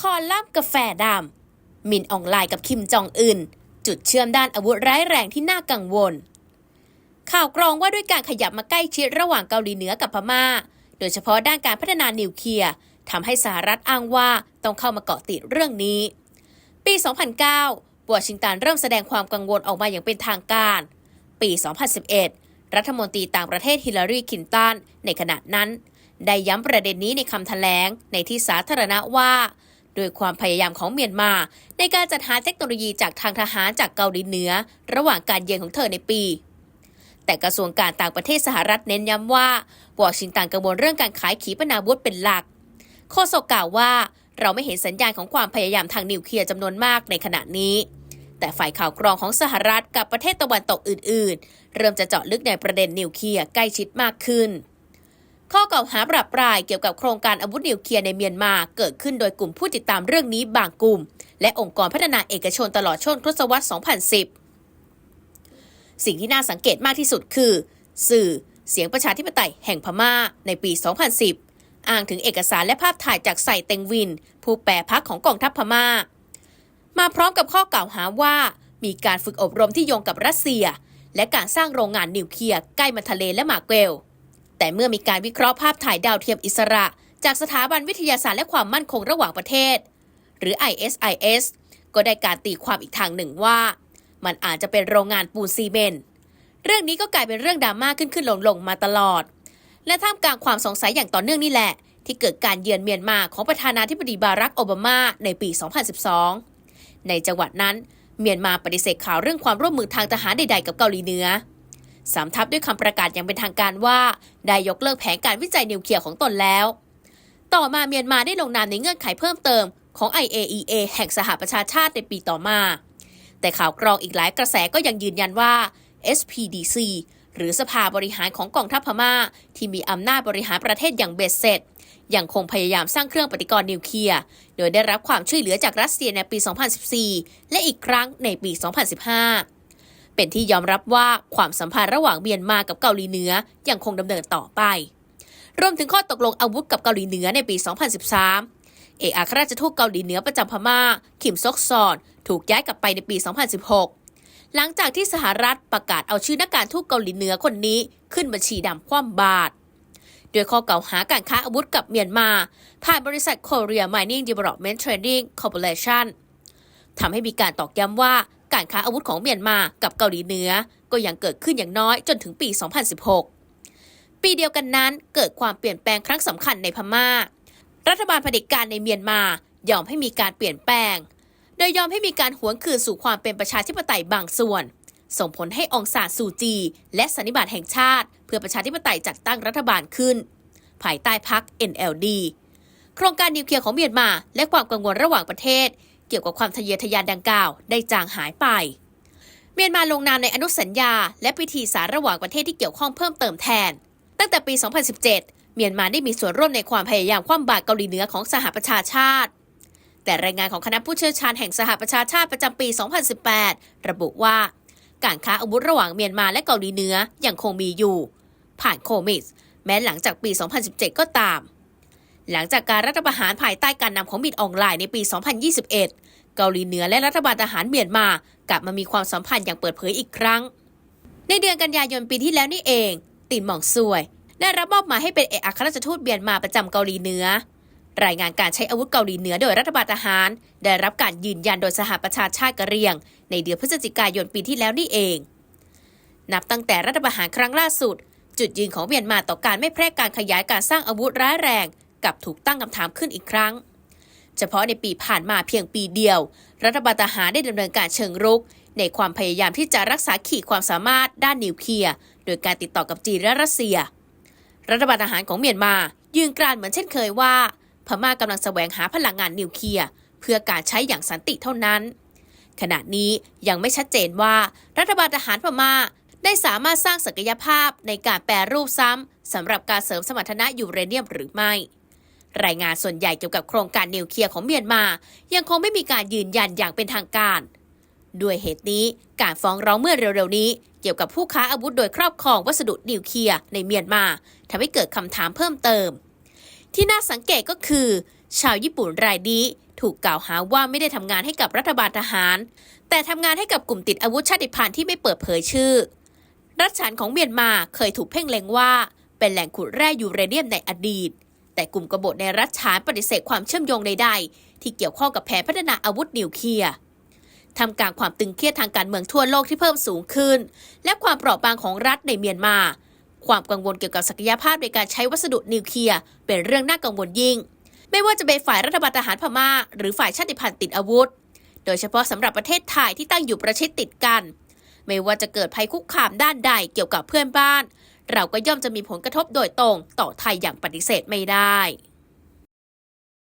คอลัมน์กาแฟดำมินออนไลน์กับคิมจองอึนจุดเชื่อมด้านอาวุธร้ายแรงที่น่ากังวล ข่าวกรองว่าด้วยการขยับมาใกล้ชิดระหว่างเกาหลีเหนือกับพม่า โดยเฉพาะด้านการพัฒนานิวเคลียร์ทำให้สหรัฐอ้างว่าต้องเข้ามาเกาะติดเรื่องนี้ ปี 2009 วอชิงตันเริ่มแสดงความกังวลออกมาอย่างเป็นทางการ ปี 2011 รัฐมนตรีต่างประเทศฮิลลารีคินตันในขณะนั้น ได้ย้ำประเด็นนี้ในคำแถลงในที่สาธารณะว่า โดยความพยายามของเมียนมา ในการจัดหาเทคโนโลยีจากทางทหารจากเกาหลีเหนือ ระหว่างการเยือนของเธอในปี แต่กระทรวงการต่างประเทศสหรัฐเน้นย้ำว่าวอชิงตันกังวลเรื่องการขายขีปนาวุธเป็นหลักโฆษกกล่าวว่าเราไม่เห็นสัญญาณของความพยายามทางนิวเคลียร์จำนวนมากในขณะนี้ แต่ฝ่ายข่าวกรองของสหรัฐกับประเทศตะวันตกอื่น ๆ เริ่มจะเจาะลึกในประเด็นนิวเคลียร์ใกล้ชิดมากขึ้น ข้อกล่าวหาปรับปรายเกี่ยวกับโครงการอาวุธนิวเคลียร์ในเมียนมาเกิดขึ้นโดยกลุ่มผู้ติดตามเรื่องนี้บางกลุ่ม และองค์กรพัฒนาเอกชนตลอดช่วงทศวรรษ 2010 สิ่งที่น่าสังเกตมากที่สุดคือ สื่อเสียงประชาธิปไตยแห่งพม่าในปี 2010 อ้างถึงเอกสารและภาพถ่ายจากไซเต็งวิน ผู้แปรพักของกองทัพพม่า มาพร้อมกับข้อกล่าวหาว่ามีการฝึกอบรมที่โยงกับรัสเซีย และการสร้างโรงงานนิวเคลียร์ใกล้มาทะเลและมาเกล แต่เมื่อมีการวิเคราะห์ภาพถ่ายดาวเทียมอิสระ จากสถาบันวิทยาศาสตร์และความมั่นคงระหว่างประเทศ หรือ ISIS ก็ได้การตีความอีกทางหนึ่งว่า มันอาจจะเป็นโรงงานปูนซีเมนต์เรื่องนี้ก็กลายเป็นเรื่องดราม่าขึ้นขึ้นลงลงมาตลอด และท่ามกลางความสงสัยอย่างต่อเนื่องนี่แหละ ที่เกิดการเยือนเมียนมาของประธานาธิบดีบารักโอบามาในปี 2012 ในจังหวัดนั้นเมียนมาปฏิเสธข่าวเรื่องความร่วมมือทางทหารใดๆกับเกาหลีเหนือ สามทับด้วยคำประกาศอย่างเป็นทางการว่า ได้ยกเลิกแผนการวิจัยนิวเคลียร์ของตนแล้ว ต่อมาเมียนมาได้ลงนามในเงื่อนไขเพิ่มเติมของ IAEA แห่งสหประชาชาติในปีต่อมา แต่ข่าวกรองอีกหลายกระแสก็ยังยืนยันว่า SPDC หรือสภาบริหารของกองทัพพม่า ที่มีอำนาจบริหารประเทศอย่างเบ็ดเสร็จยังคงพยายามสร้างเครื่องปฏิกรณ์นิวเคลียร์ โดยได้รับความช่วยเหลือจากรัสเซียในปี 2014 และอีกครั้งในปี 2015 เป็นที่ยอมรับว่าความสัมพันธ์ระหว่างเมียนมากับเกาหลีเหนือยังคงดำเนินต่อไป รวมถึงข้อตกลงอาวุธกับเกาหลีเหนือในปี 2013 เอกอัครราชทูตเกาหลีเหนือประจำพม่า คิมซอกซอน ถูกย้ายกลับไปในปี 2016 หลังจากที่สหรัฐประกาศเอาชื่อนักการทูตเกาหลีเหนือคนนี้ขึ้นบัญชีดำคว่ำบาตรโดยข้อกล่าวหาการค้าอาวุธกับเมียนมา ผ่านบริษัท Korea Mining Development Trading Corporation ทำให้มีการตอกย้ำว่าการค้าอาวุธของเมียนมากับเกาหลีเหนือ ก็ยังเกิดขึ้นอย่างน้อยจนถึงปี 2016 ปีเดียวกันนั้นเกิดความเปลี่ยนแปลงครั้งสำคัญในพม่า รัฐบาลเผด็จการในเมียนมายอมให้มีการเปลี่ยนแปลง โดยยอมให้มีการหวนคืนสู่ความเป็นประชาธิปไตยบางส่วน ส่งผลให้องซานซูจี และสันนิบาตแห่งชาติ เพื่อประชาธิปไตยจัดตั้งรัฐบาลขึ้น ภายใต้พรรค NLD โครงการนิวเคลียร์ของเมียนมา และความกังวลระหว่างประเทศ เกี่ยวกับความทะเยอทะยานดังกล่าว ได้จางหายไป เมียนมาลงนามในอนุสัญญา และพิธีสารระหว่างประเทศที่เกี่ยวข้องเพิ่มเติมแทน ตั้งแต่ปี 2017 เมียนมาได้มีส่วนร่วมในความพยายามคว่ำบาตรเกาหลีเหนือของสหประชาชาติ แต่รายงานของคณะผู้เชี่ยวชาญแห่งสหประชาชาติประจำปี 2018 ระบุว่า การค้าอาวุธระหว่างเมียนมาและเกาหลีเหนือยังคงมีอยู่ ผ่านโคมิสแม้หลังจากปี 2017 ก็ตาม หลังจากการรัฐประหารภายใต้การนำของมิดออนไลน์ในปี 2021 เกาหลีเหนือและรัฐบาลทหารเมียนมากลับมามีความสัมพันธ์อย่างเปิดเผยอีกครั้ง ในเดือนกันยายนปีที่แล้วนี่เอง ตินหม่องซวย ได้รับมอบหมายให้เป็นเอกอัครราชทูตเมียนมาประจำเกาหลีเหนือ รายงานการใช้อาวุธเกาหลีเหนือโดยรัฐบาลทหาร ได้รับการยืนยันโดยสหประชาชาติกะเรียง ในเดือนพฤศจิกายนปีที่แล้วนี่เอง นับตั้งแต่รัฐประหารครั้งล่าสุด จุดยืนของเมียนมาต่อการไม่แพร่การขยายการสร้างอาวุธร้ายแรง กลับถูกตั้งคำถามขึ้นอีกครั้ง เฉพาะในปีผ่านมาเพียงปีเดียว รัฐบาลทหารได้ดำเนินการเชิงรุก ในความพยายามที่จะรักษาขีดความสามารถด้านนิวเคลียร์โดยการติดต่อกับจีนและรัสเซีย รัฐบาลทหารของเมียนมา ยืนกรานเหมือนเช่นเคยว่า พม่ากำลังแสวงหาพลังงานนิวเคลียร์เพื่อการใช้อย่างสันติเท่านั้น ขณะนี้ยังไม่ชัดเจนว่า รัฐบาลทหารพม่าได้สามารถสร้างศักยภาพในการแปรรูปซ้ำสำหรับการเสริมสมรรถนะยูเรเนียมหรือไม่ รายงานส่วนใหญ่เกี่ยวกับโครงการนิวเคลียร์ของเมียนมา ยังคงไม่มีการยืนยันอย่างเป็นทางการ ด้วยเหตุนี้การฟ้องร้องเมื่อเร็วๆนี้ เกี่ยวกับผู้ค้าอาวุธโดยครอบครองวัสดุนิวเคลียร์ในเมียนมาทำให้เกิดคำถามเพิ่มเติม ที่น่าสังเกตก็คือ ชาวญี่ปุ่นรายนี้ถูกกล่าวหาว่าไม่ได้ทำงานให้กับรัฐบาลทหาร แต่ทำงานให้กับกลุ่มติดอาวุธชาติพันธุ์ที่ไม่เปิดเผยชื่อ รัฐฉานของเมียนมาเคยถูกเพ่งเล็งว่า เป็นแหล่งขุดแร่ยูเรเนียมในอดีต แต่กลุ่มกบฏในรัฐฉานปฏิเสธความเชื่อมโยงใดๆ ที่เกี่ยวข้องกับแผนพัฒนาอาวุธนิวเคลียร์ทำกลางความตึงเครียดทางการเมืองทั่วโลกที่เพิ่มสูงขึ้น และความเปราะบางของรัฐในเมียนมา ความกังวลเกี่ยวกับศักยภาพในการใช้วัสดุนิวเคลียร์เป็นเรื่องน่ากังวลยิ่ง ไม่ว่าจะเป็นฝ่ายรัฐบาลทหารพม่า หรือฝ่ายชาติพันธุ์ติดอาวุธ โดยเฉพาะสำหรับประเทศไทยที่ตั้งอยู่ประชิดติดกัน ไม่ว่าจะเกิดภัยคุกคามด้านใดเกี่ยวกับเพื่อนบ้าน เราก็ย่อมจะมีผลกระทบโดยตรงต่อไทยอย่างปฏิเสธไม่ได้